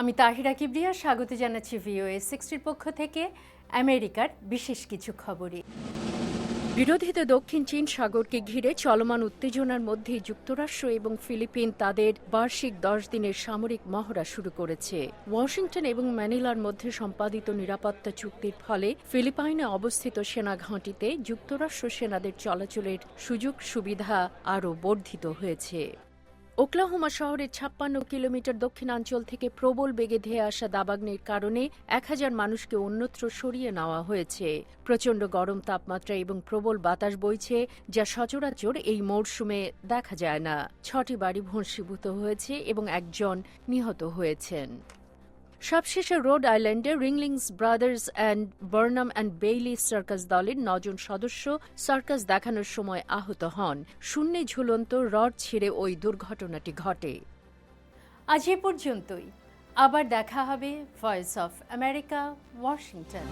আমি তাহিরা কিবরিয়া, স্বাগত জানাচ্ছি ভিওএ সিক্সটির পক্ষ থেকে, আমেরিকার বিশেষ কিছু খবরে বিরোধীদের দক্ষিণ চীন সাগরকে ঘিরে চলমান উত্তেজনার মধ্যে যুক্তরাষ্ট্র এবং ফিলিপিন তাদের বার্ষিক দশ দিনের সামরিক মহড়া শুরু করেছে। ওয়াশিংটন এবং ম্যানিলার মধ্যে সম্পাদিত নিরাপত্তা চুক্তির ফলে ফিলিপাইনে অবস্থিত সেনা ঘাঁটিতে যুক্তরাষ্ট্র সেনাদের চলাচলের সুযোগ সুবিধা আরও বর্ধিত হয়েছে। ওকলাহোমা শহরের ছাপ্পান্ন কিলোমিটার দক্ষিণাঞ্চল থেকে প্রবল বেগে ধেয়ে আসা দাবাগ্নের কারণে এক হাজার মানুষকে অন্যত্র সরিয়ে নেওয়া হয়েছে। প্রচণ্ড গরম তাপমাত্রা এবং প্রবল বাতাস বইছে, যা সচরাচর এই মরশুমে দেখা যায় না। ছটি বাড়ি ভস্মীভূত হয়েছে এবং একজন নিহত হয়েছেন। সবশেষে রোড আইল্যান্ডে Ringlings brothers and Barnum and Bailey circus দলের নজন সদস্য সার্কাস দেখানোর সময় আহত হন। শূন্যে ঝুলন্ত রড ছিঁড়ে ওই দুর্ঘটনাটি ঘটে। আজ এ পর্যন্তই। আবার দেখা হবে ভয়েস অফ আমেরিকা ওয়াশিংটন